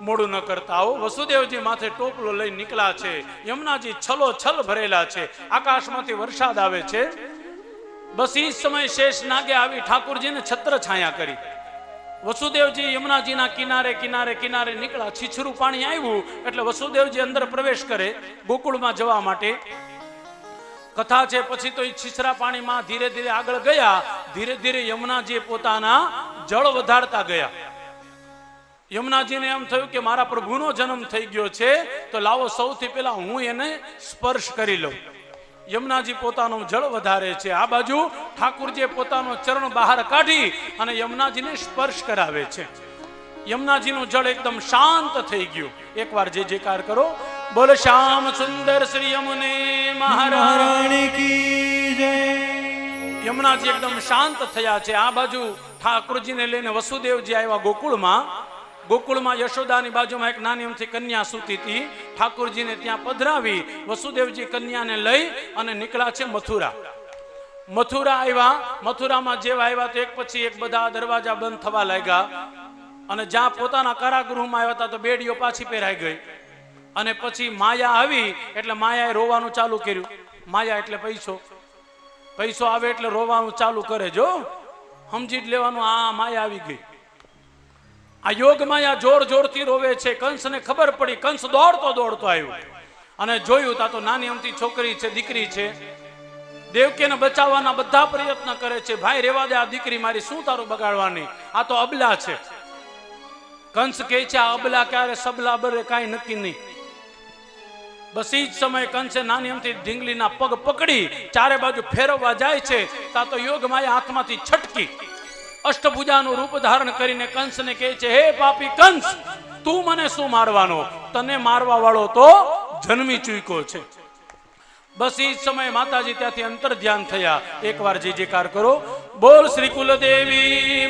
મોડું ન કરતા આવો. વસુદેવજી માથે ટોપલો લઈ નીકળ્યા છે. યમુનાજી છલો છલ ભરેલા છે. આકાશમાંથી વરસાદ આવે છે. બસ એ સમય શેષ નાગે આવી ઠાકુરજીને છત્ર છાયા કરી. વસુદેવજી યમુનાજીના કિનારે કિનારે કિનારે નીકળ્યા. છીછરું પાણી આવ્યું એટલે વસુદેવજી અંદર પ્રવેશ કરે ગોકુળમાં જવા માટે. કથા છે, પછી તો એ છીછરા પાણીમાં ધીરે ધીરે આગળ ગયા. ધીરે ધીરે યમુનાજી પોતાના જળ વધારતા ગયા. યમુનાજીને એમ થયું કે મારા પ્રભુનો જન્મ થઈ ગયો છે, તો લાવો સૌથી પહેલા હું એને સ્પર્શ કરી લઉં. યમુનાજી પોતાનો જળ વધારે છે. આ બાજુ ઠાકુરજીએ પોતાનો ચરણ બહાર કાઢી અને યમુનાજીને સ્પર્શ કરાવે છે. યમુનાજીનું જળ એકદમ શાંત થઈ ગયું. એકવાર જે જેકાર કરો. બોલ, શ્યામ સુંદર શ્રી યમુને મહારાણી. કી જય યમુનાજી એકદમ શાંત થયા છે. આ બાજુ ઠાકુરજીને લઈને વસુદેવજી આવ્યા ગોકુળમાં. ગોકુળમાં યશોદાની બાજુમાં એક નાની અમથી કન્યા સૂતી હતી. ઠાકુરજીને ત્યાં પધરાવી વસુદેવજી કન્યાને લઈ અને નીકળ્યા છે મથુરા. મથુરા આવ્યા. મથુરામાં જેવા આવ્યા તો એક પછી એક બધા દરવાજા બંધ થવા લાગ્યા. અને જ્યાં પોતાના કારાગૃહમાં આવ્યા હતા તો બેડીઓ પાછી પહેરાઈ ગઈ. અને પછી માયા આવી એટલે માયાએ રોવાનું ચાલુ કર્યું. માયા એટલે પૈસો. પૈસો આવે એટલે રોવાનું ચાલુ કરે, જો. સમજી જ લેવાનું, આ માયા આવી ગઈ. આ યોગ માયા જોર જોરથી રોવે છે. કંસને ખબર પડી. કંસ દોડતો દોડતો આવ્યો. અને જોયું તા તો નાની અમતી છોકરી છે, દીકરી છે. દેવકીને બચાવવાના બધા પ્રયત્ન કરે છે. ભાઈ, રેવા દે આ દીકરી મારી, શું તારું બગાડવાની? આ તો અબલા છે. કંસ કહે છે, આ અબલા ક્યારે? સબલા બરે કાંઈ નક્કી નહીં. બસ એ જ સમયે કંસે નાની અમથી ઢીંગલીના પગ પકડી ચારે બાજુ ફેરવવા જાય છે. તા તો યોગ માયા હાથમાંથી છટકી. અષ્ટભુજાનું રૂપ ધારણ કરીને કંસને કહે છે, હે પાપી કંસ, તું મને શું મારવાનો? તને મારવા વાળો તો જન્મી ચૂક્યો છે. બસ એ જ સમયે માતાજી ત્યાંથી અંતર ધ્યાન થયા. એકવાર જે જેકાર કરો બોલ શ્રી કુલદેવી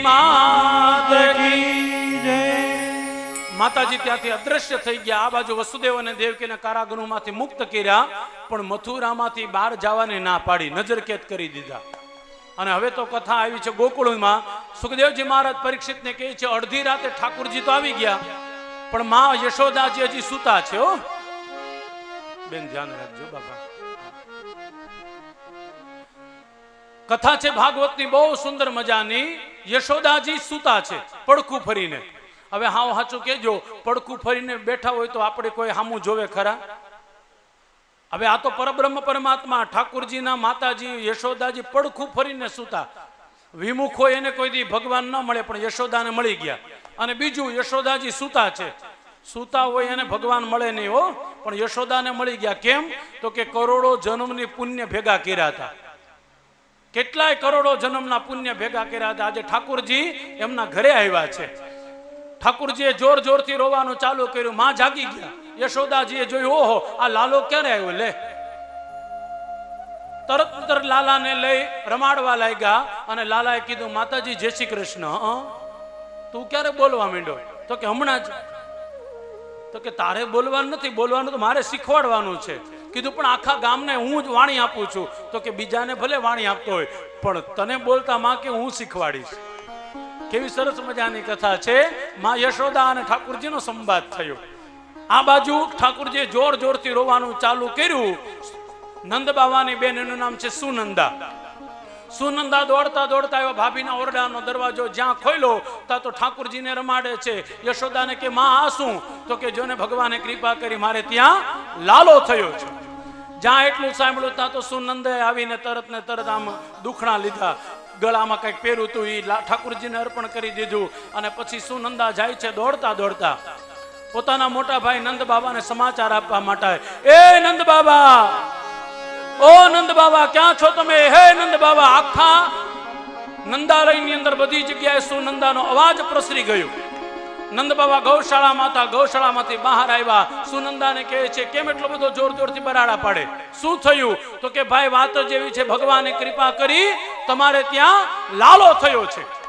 માતાજી ત્યાંથી અદ્રશ્ય થઈ ગયા. આ બાજુ વસુદેવ અને દેવકીને કારાગૃહમાંથી મુક્ત કર્યા, પણ મથુરામાંથી બહાર જવાની ના પાડી, નજરકેદ કરી દીધા. અને હવે તો કથા આવી છે ગોકુળમાં. સુખદેવજી મહારાજ પરીક્ષિતને કહે છે, અડધી રાતે ઠાકુરજી તો આવી ગયા, પણ માં યશોદાજી હજી સુતા છે, હો. બેન, ધ્યાન રાખજો, બાપા. કથા છે ભાગવતની, બહુ સુંદર મજાની. યશોદાજી સુતા છે, પડખું ફરીને. હવે હાવ સાચું કેજો પડખું ફરીને બેઠા હોય તો આપણે કોઈ હામું જોવે ખરા? હવે આ તો પરબ્રહ્મ પરમાત્મા, ઠાકુરજીના માતાજી, યશોદાજી પડખું ફરીને સૂતા. વિમુખ હોય એને કોઈ દી ભગવાન ન મળે, પણ યશોદાને મળી ગયા. અને બીજું, યશોદાજી સૂતા છે. સૂતા હોય એને ભગવાન મળે નહીં હો, પણ યશોદાને મળી ગયા. કેમ? તો કે કરોડો જન્મની પુણ્ય ભેગા કર્યા હતા. કેટલાય કરોડો જન્મના પુણ્ય ભેગા કર્યા હતા. આજે ઠાકુરજી એમના ઘરે આવ્યા છે. ઠાકુરજીએ જોર જોરથી રોવાનું ચાલુ કર્યું. માં જાગી ગયા. યશોદાજીએ જોયું, ઓહો, આ લાલો ક્યારે આવ્યો? લે તરત તરત લાલાને લઈ રમાડવા લાગ્યા અને લાલાએ કીધું, માતાજી, જય શ્રી કૃષ્ણ. તું ક્યારે બોલવા માંડ્યો? તો કે હમણાં જ. તો કે તારે બોલવાનું નથી, બોલવાનું તો મારે શીખવાડવાનું છે. કીધું, પણ આખા ગામને હું જ વાણી આપું છું. તો કે બીજાને ભલે વાણી આપતો હોય, પણ તને બોલતા માં કે હું શીખવાડીશ? કેવી સરસ મજાની કથા છે. માં યશોદા અને ઠાકુરજીનો સંવાદ થયો. આ બાજુ ઠાકુરજીએ જોર જોરથી રોવાનું ચાલુ કર્યું. નંદ બાવાની બેન એનું નામ છે સુનંદા. સુનંદા દોડતા દોડતા એવા ભાભીના ઓરડાનો દરવાજો જ્યાં ખોલ્યો ત્યાં તો ઠાકુરજીને રમાડે છે. યશોદાને કે, માં, આ શું? તો કે, જોને ભગવાને કૃપા કરી, મારે ત્યાં લાલો થયો છે. જ્યાં એટલું સાંભળ્યું, ત્યાં તો સુનંદે આવીને તરત ને તરત આમ દુખણા લીધા. ગળામાં કંઈક પહેર્યું હતું એ ઠાકુરજીને અર્પણ કરી દીધું. અને પછી સુનંદા જાય છે દોડતા દોડતા. પોતાના મોટા ભાઈ નંદ બાબાને સમાચાર આપવા માટે. એ નંદ બાબા ઓ નંદ બાબા, ક્યાં છો તમે? હે નંદ બાબા, આખા નંદાલયની અંદર બધી જગ્યાએ સુનંદાનો અવાજ પ્રસરી ગયો. નંદ બાબા ગૌશાળામાં હતા ગૌશાળામાંથી બહાર આવ્યા. સુનંદાને કહે છે, કેમ એટલો બધો જોર જોરથી બરાડા પાડે? શું થયું? તો કે, ભાઈ, વાત જ એવી છે, ભગવાને કૃપા કરી, તમારે ત્યાં લાલો થયો છે.